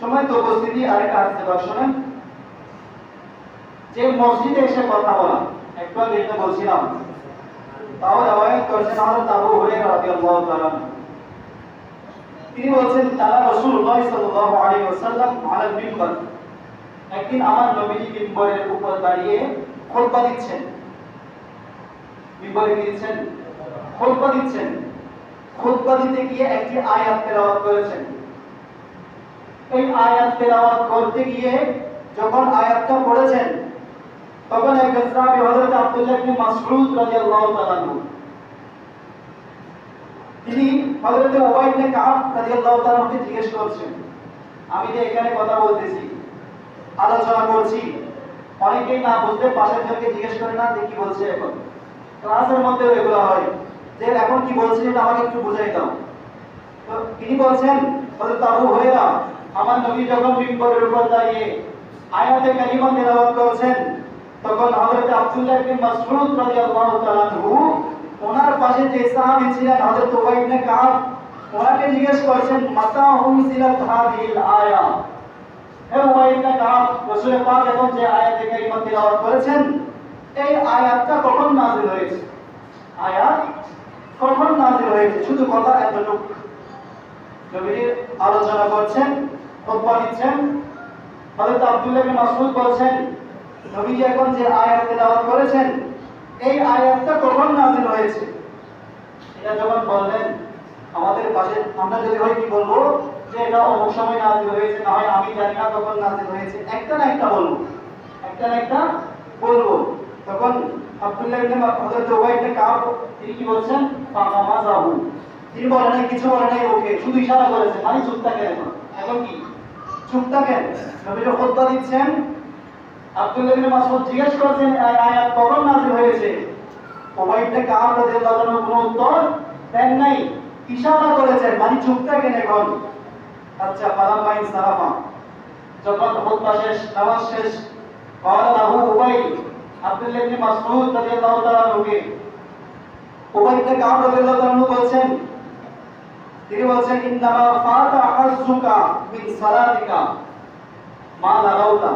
সময় তো উপস্থিতি, আরেকটা আসতে পার শোনেন। যে মসজিদে এসে কথা বলা, একটু আগে এটা বলছিলাম। তাও রেওয়ায়াত। তিনি বলছেন, তারা রাসূলুল্লাহ একদিন আমার নবীজি মিম্বরের উপর দাঁড়িয়ে খুতবা দিচ্ছেন। মিম্বরে দিচ্ছেন? খুতবা দিচ্ছেন। খুতবা দিতে গিয়ে একটি আয়াত তেলাওয়াত করেছেন। এই আয়াত তেলাওয়াত করতে গিয়ে যখন আয়াতটা পড়েছেন, তখন একজন সাহাবী হযরত আব্দুল্লাহ ইবনে মাসউদ রাদিয়াল্লাহু তাআলা তিনি হযরত উবাই ইবনে কাব রাদিয়াল্লাহু তাআলা আনহুকে জিজ্ঞেস করছেন, আমি যে এখানে কথা বলতেছি, আলোচনা করছি, অনেকেই না বুঝতে পাশের জনকে জিজ্ঞেস করে না যে কি বলছে এখন। ক্লাসের মধ্যে এগুলো হয়, যে এখন কি বলছে এটা আমাকে একটু বুঝাই দাও। তো তিনি বলছেন, হযরত আবু হুরায়রা আমার নবী যখন মিম্বরের উপর দাঁড়িয়ে আয়াতে কারিমা তেলাওয়াত করেছেন, তখন হযরত আব্দুল্লাহ ইবনে মাসউদ রাদিয়াল্লাহু তাআলা ওনার পাশে যে সাহাবী ছিলেন, হযরত উবাই ইবনে কাব, ওনাকে জিজ্ঞেস করেছেন মাতা হুমসিলাত হাদিল আয়া? হে উবাই ইবনে কাব, রাসূল পাক এখন যে আয়াতে কারিমা তেলাওয়াত করেছেন, এই আয়াতটা কখন নাযিল হয়েছে? আয়াত কখন নাযিল হয়েছে? শুধু কথা এতটুকু। নবীজি আলোচনা করছেন আব্দুল্লাহ বিন মাসউদ বলছেন, নবীজি এখন যে আয়াত তেলাওয়াত করেছেন, এই আয়াতটা কখন নাযিল হয়েছে? এটা যখন বললেন, আমাদের পাশে আমরা যদি হয় কি বলব? যে এটা অমুক সময় নাযিল হয়েছে, না হয় আমি জানি না কখন নাযিল হয়েছে। একটা না একটা বলব। একটা না একটা বলব। তখন আব্দুল্লাহ ইবনে হযরত উবাই ইবনে কাব তিনি কি বলছেন? ফামাযাহু তিনি বলেন কিছু বলেন নাই, ওকে। শুধু ইশারা করেছেন মানে চুপ থাকেন এখন এখন কি? চুপ থাকেন নবী যখন খুতবা দিচ্ছেন আব্দুল্লাহ ইবনে মাসউদ জিজ্ঞেস করেছেন এই আয়াত কখন নাযিল হয়েছে উবাই ইবনে কাব রাদিয়াল্লাহু আনহু কোনো উত্তর দেন নাই ইশারা করেছেন মানে চুপ থাকেন এখন আচ্ছা ফালাম বাইন সালামা যখন খুতবা শেষ নামাজ শেষ قال له উবাই আব্দুল্লাহ ইবনে মাসউদ রাদিয়াল্লাহু তাআলা আনহুকে উবাই ইবনে কাব রাদিয়াল্লাহু তাআলা আনহু বলছেন তিনি বলছেন, ইন্নামা ফাতা হাজ্জুকা মিন সালাতিকা, মা লাগাউতা।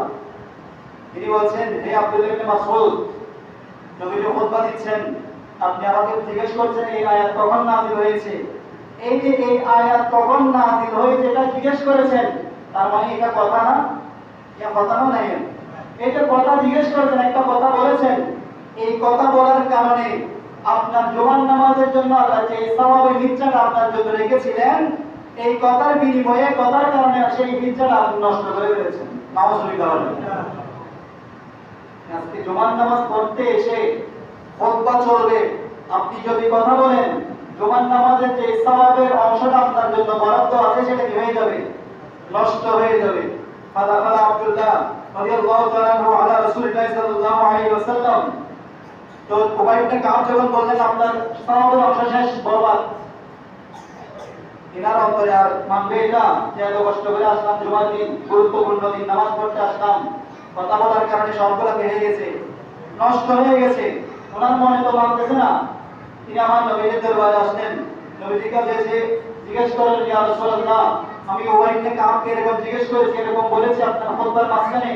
তিনি বলছেন, হে আব্দুল্লাহ ইবনে মাসউদ, নবী খুতবা দিচ্ছেন, আপনি আমাকে জিজ্ঞেস করছেন, এই আয়াত কখন নাযিল হয়েছে? এই যে এই আয়াত কখন নাযিল হয়েছে, এটা জিজ্ঞেস করেছেন, তার মানে এটা কথা না? এটা কথা না এটা কথা জিজ্ঞেস করেছেন, একটা কথা বলেছেন। এই কথা বলার কারণে আপনার জোয়ান নামাজের জন্য আল্লাহ যে সওয়াবের ইচ্ছাটা আপনার জন্য রেখেছিলেন, এই কথার বিনিময়ে, কথার কারণে সেই ইচ্ছাটা আপনি নষ্ট করে ফেলেছেন। নামাজ আজকে জুমার নামাজ পড়তে এসে খুতবা চলবে। আপনি যদি কথা বলেন জুমার নামাজের যে সওয়াবের অংশটা আপনার জন্য বরাদ্দ আছে, সেটা হয়ে যাবে? নষ্ট হয়ে যাবে। ফাদাখালা আব্দুল্লাহ রাদিয়াল্লাহু তাআলা আলা রাসূলিল্লাহ সাল্লাল্লাহু আলাইহি ওয়াসাল্লাম তো উবাই ইবনে কাব যখন বললেন আপনার সওয়াবের অংশ শেষ বরবাদ এনার অন্তরে আর মানবে এটা যে এত কষ্ট করে আসলাম, জুমার দিন, গুরুত্বপূর্ণ দিন, নামাজ পড়তে আসলাম, কথা বলার কারণে সবগুলো বেড়ে গেছে, নষ্ট হয়ে গেছে। ওনার মনে তো মানতেছে না, তিনি আমার নবীর দরবারে আসলেন। নবীজির কাছে এসে জিজ্ঞেস করলেন ইয়া রাসূলুল্লাহ আমি উবাই ইবনে কাবকে এরকম জিজ্ঞেস করেছি, এরকম বলেছি আপনার খুতবার মাঝখানে?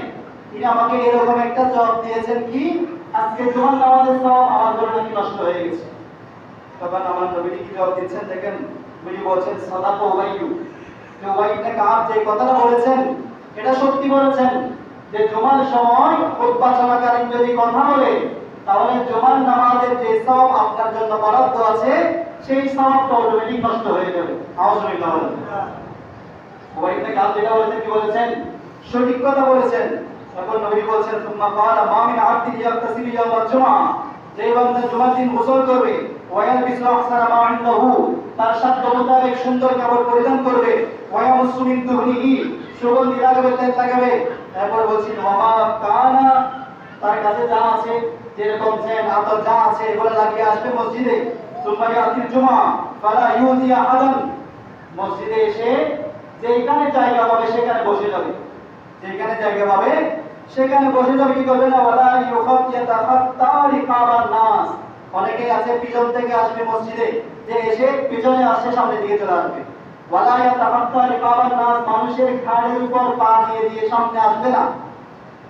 তিনি আমাকে এরকম একটা জবাব দিয়েছেন, কি? আজকে জুমার নামাজের সওয়াব আমার জন্য নাকি নষ্ট হয়ে গেছে তখন আমার নবীজি কি জবাব দিচ্ছেন? দেখেন নবীজি বলছেন সাদাকা উবাইয়ু যে উবাই ইবনে কাব যে কথাটা বলেছেন এটা সত্যি বলেছেন যে জুমার সময় খুতবা চলাকালীন যদি কথা বলে তাহলে জুমার নামাজের যে সওয়াব আপনার জন্য বরাদ্দ আছে সেই সওয়াবটা অটোমেটিক নষ্ট হয়ে যাবে। আওয়াজুবিল্লাহ উবাই ইবনে কাব যেটা বলেছেন কি বলেছেন? সঠিক কথা বলেছেন। তখন নবী বলছেন ক্বালা, মা মিন জুমআ যে বান্দা জুমার দিন গোসল করবে ওয়ায়াল বিসু আহসানা মা তার সাধ্য মোতাবেক সুন্দর কাপড় পরিধান করবে, ওয়া মুসলিমিন সুগন্ধি তারপর বলছি ওমা কানা? তার কাছে যা আছে, যেরকম আতর যা আছে, এগুলো লাগিয়ে আসবে মসজিদে। সুম্মা ইয়াতিল জুমআ, ফালা ইউজি আহাদান। মসজিদে এসে যেখানে জায়গা পাবে, সেখানে বসে যাবে। যেখানে জায়গা পাবে সেখানে বসে যাবে কি করবে না? ওয়ালা ইউখাতিয়াতাফাত্তা রিকাবান নাস। অনেকে আছে পিছন থেকে আসবে মসজিদে, যে এসে পিছনে আসছে সামনের দিকে চলে আসবে। ওয়ালা ইয়াতাহাত্তা রিকাবান নাস মানুষের ঘাড়ের উপর পা দিয়ে দিয়ে সামনে আসবে না।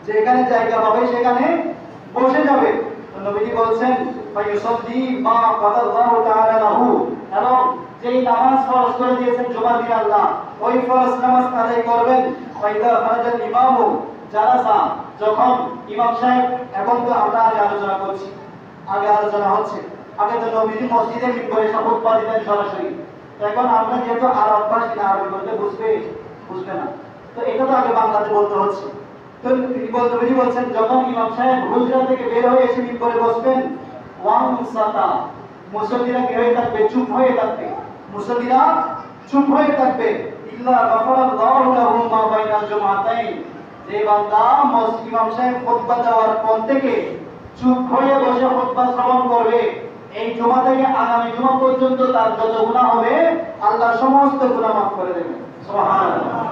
যেখানে জায়গা পাবে সেখানে বসে যাবে। নবীজি বলছেন ফায়ুসাল্লি মা কাদাল্লাহু তাআলা লাহু। এবং যেই নামাজ ফরজ করে দিয়েছেন জুমার দিন আল্লাহ, ওই ফরজ নামাজ আদায় করবেন। ফাইদা ফারাজাল ইমামু। জালাসা যখন ইমাম সাহেব এখন তো আমরা আগে আলোচনা করছি, আগে আলোচনা হচ্ছে, আগে তো নবীজি মসজিদে মিম্বরে শপথ পা দিতেন সরাসরি। এখন আমরা যেহেতু আর অভ্যাস না আরবি বলতে বুঝবে বুঝবে না। তো এটা তো আগে বাংলাতে বলতে হচ্ছে। তো নবীজি বলছেন, যখন ইমাম সাহেব হুজরা থেকে বের হয়ে এসে মিম্বরে বসবেন ওয়াং সাতা, মুসল্লিরা কি হয়ে থাকবে, চুপ হয়ে থাকবে। মুসল্লিরা চুপ হয়ে থাকবে। ইল্লা গাফারাল্লাহু লাহুম মা যে বান্দা ইমাম সাহেব খুতবা দেওয়ার পর থেকে চুপ হয়ে বসে খুতবা শ্রবণ করবে। এই জুমা থেকে আগামী জুমা পর্যন্ত তার যত গুণা হবে, আল্লাহ সমস্ত গুণা মাফ করে দেবেন সুবহানাল্লাহ।